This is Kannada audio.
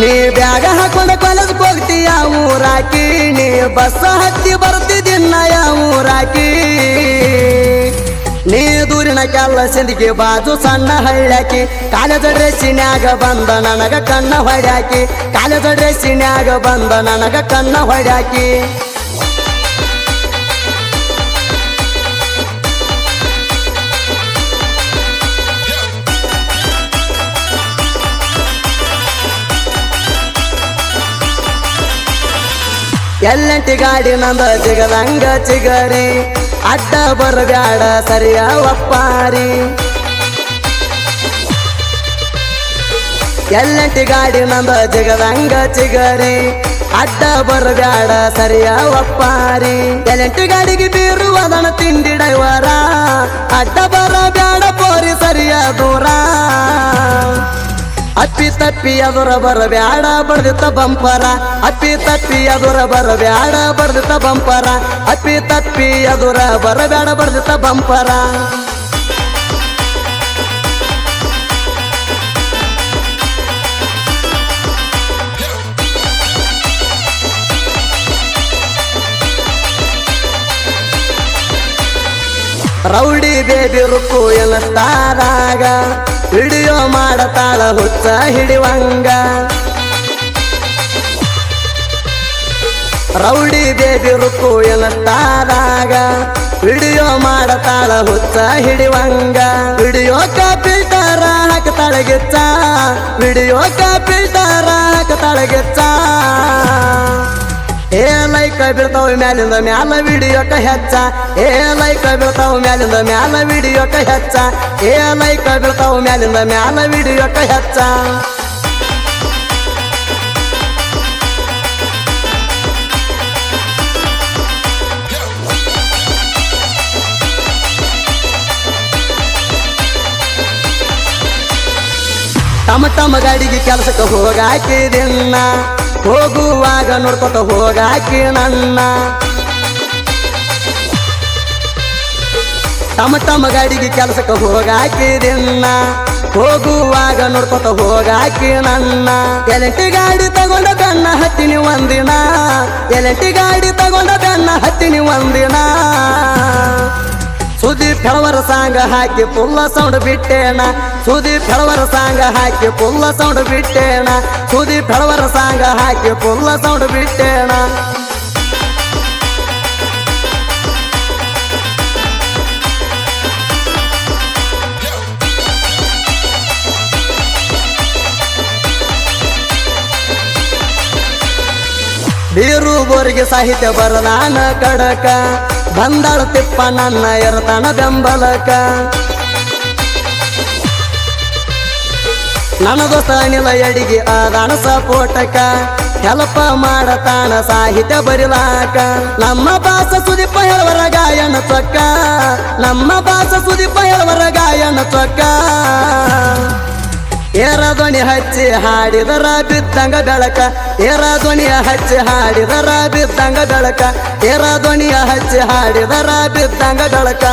ನೀ ಬ್ಯಾಗ ಹಾಕೊಂಡ ಕಾಲೇಜ್ ಹೋಗ್ತಿ ಯಾವ ಊರಾಕಿ? ನೀ ಬಸ್ ಹತ್ತಿ ಬರ್ತಿದ್ದಿನ್ನ ಯಾವ ಊರಾಕಿ? ನೀ ದೂರಿನ ಕೆಲ ಸಿಂದಿಗೆ ಬಾಜು ಸಣ್ಣ ಹಳ್ಳಾಕಿ ಕಾಲೇಜ್ ಡ್ರೆಸ್ಸಿನ್ಯಾಗ ಬಂದ ನನಗ ಕಣ್ಣ ಹೊಡ್ಯಾಕಿ. ಕಾಲೇಜ್ ಡ್ರೆಸ್ಸಿನ್ಯಾಗ ಬಂದ ನನಗ ಕಣ್ಣ ಹೊಡ್ಯಾಕಿ. ಎಲ್ಲಂಟಿ ಗಾಡಿ ನಂದ ಜಿಗದಂಗ ಚಿಗರಿ. ಅಡ್ಡ ಬರಬ್ಯಾಡ ಸರಿಯ ಒಪ್ಪಾರಿ ಎಲ್ಲಂಟಿ ಗಾಡಿ ನಂದ ಜಿಗದಂಗ ಚಿಗರಿ. ಅಡ್ಡ ಬರಬ್ಯಾಡ ಸರಿಯ ಒಪ್ಪಾರಿ ಎಲ್ಲಂಟಿ ಗಾಡಿಗೆ ಬೀರುವದನ ತಿಂಡಿ ಡೈವರ ಅಡ್ಡ ಬರಬ್ಯಾಡ ಪೋರಿ ಸರಿಯ ಅಪ್ಪಿ ತಪ್ಪಿ ಎದುರ ಬರಬ್ಯಾಡ ಬಡ್ದಿತ್ತ ಬಂಪರ. ಅಪ್ಪಿ ತಪ್ಪಿ ಎದುರ ಬರಬ್ಯಾಡ ಬಡ್ದಿತ್ತ ಬಂಪರ. ಅಪ್ಪಿ ತಪ್ಪಿ ಎದುರ ಬರಬ್ಯಾಡ ಬಡ್ದಿತ್ತ ಬಂಪರ. ರೌಡಿ ಬೇಬಿ ರುಕ್ಕು ಎನ್ನಸ್ತಾರಾಗ ವಿಡಿಯೋ ಮಾಡತಾಳ ಹುಚ್ಚ ಹಿಡಿವಂಗ. ರೌಡಿ ಬೇಬಿ ರುಕ್ಕು ಎನ್ನಸ್ತಾರಾಗ ವಿಡಿಯೋ ಮಾಡತಾಳ ಹುಚ್ಚ ಹಿಡಿವಂಗ. ವಿಡಿಯೋಕ ಫಿಲ್ಟರ ವಿಡಿಯೋ ಕಾಪಿ ಕರಾಗ್ ಫಿಲ್ಟರ ಬೀಳ್ತಾವ ಮ್ಯಾಲಿಂದ ಮ್ಯಾಲ ವಿಡಿಯೋಕ ಹೆಚ್ಚ ಏ ಲೈಕ ಬೀಳ್ತಾವ ಮ್ಯಾಲಿಂದ ಮ್ಯಾಲ ವಿಡಿಯೋಕ ಹೆಚ್ಚ ಏ ಲೈಕ ಬೀಳ್ತಾವ ಮ್ಯಾಲಿಂದ ಮ್ಯಾಲ ವಿಡಿಯೋಕ ಹೆಚ್ಚ ತಮ್ಮ ತಮ್ಮ ಗಾಡಿಗೆ ಕೆಲಸಕ್ಕೆ ಹೋಗಾಕಿದಿನ್ನ ಹೋಗುವಾಗ ನೋಡ್ಕೊತ ಹೋಗಾಕಿ ನನ್ನ. ತಮ್ಮ ತಮ್ಮ ಗಾಡಿಗೆ ಕೆಲಸಕ್ಕೆ ಹೋಗಾಕಿದಿನ್ನ ಹೋಗುವಾಗ ನೋಡ್ಕೊತ ಹೋಗಾಕಿ ನನ್ನ. ಎಲೆಂಟಿ ಗಾಡಿ ತಗೊಂಡ ಬೆನ್ನ ಹತ್ತಿನಿ ಒಂದಿನ. ಎಲೆಂಟಿ ಗಾಡಿ ತಗೊಂಡ ಬೆನ್ನ ಹತ್ತಿನಿ ಒಂದಿನ. ಸುದೀಪ್ ಹೆಳವರ ಸಾಂಗ ಹಾಕಿ ಪುಲ್ಲ ಸೌಂಡ್ ಬಿಟ್ಟೇಣ ಸುದೀಪ್ ಹೆಳವರ ಸಾಂಗ ಹಾಕಿ ಪುಲ್ಲ ಸೌಂಡ್ ಬಿಟ್ಟೇಣ ಸುದೀಪ್ ಹೆಳವರ ಸಾಂಗ ಹಾಕಿ ಪುಲ್ಲ ಸೌಂಡ್ ಬಿಟ್ಟೇಣ ಬೀರು ಬೋರಿಗೆ ಸಾಹಿತ್ಯ ಬರದಾನ ಕಡಕ. ಬಂದಾಳ ತಿಪ್ಪ ನನ್ನ ಎರತನ ಬೆಂಬಲಕ ನನದು ದೋಸ್ತ ಅಡಿಗೆ ಆದಾಣ ಸಪೋಟಕ. ಹೆಲ್ಪ ಮಾಡತಾನ ಸಾಹಿತ್ಯ ಬರಿಲಾಕ. ನಮ್ಮ ಬಾಸ ಸುದೀಪ ಹೇಳುವರ ಗಾಯನ ಚೊಕ್ಕ. ನಮ್ಮ ಬಾಸ ಸುದೀಪ ಹೇಳುವರ ಗಾಯನ ಚೊಕ್ಕ. ಏರ ಧ್ವನಿ ಹಚ್ಚಿ ಹಾಡಿದರ ಬಿದ್ದಂಗ ಬೆಳಕ. ಏರ ಧ್ವನಿಯ ಹಚ್ಚಿ ಹಾಡಿದರ ಬಿದ್ದಂಗ ಬೆಳಕ. ಏರ ಧ್ವನಿಯ ಹಚ್ಚಿ ಹಾಡಿದರ ಬಿದ್ದಂಗ ಬೆಳಕ.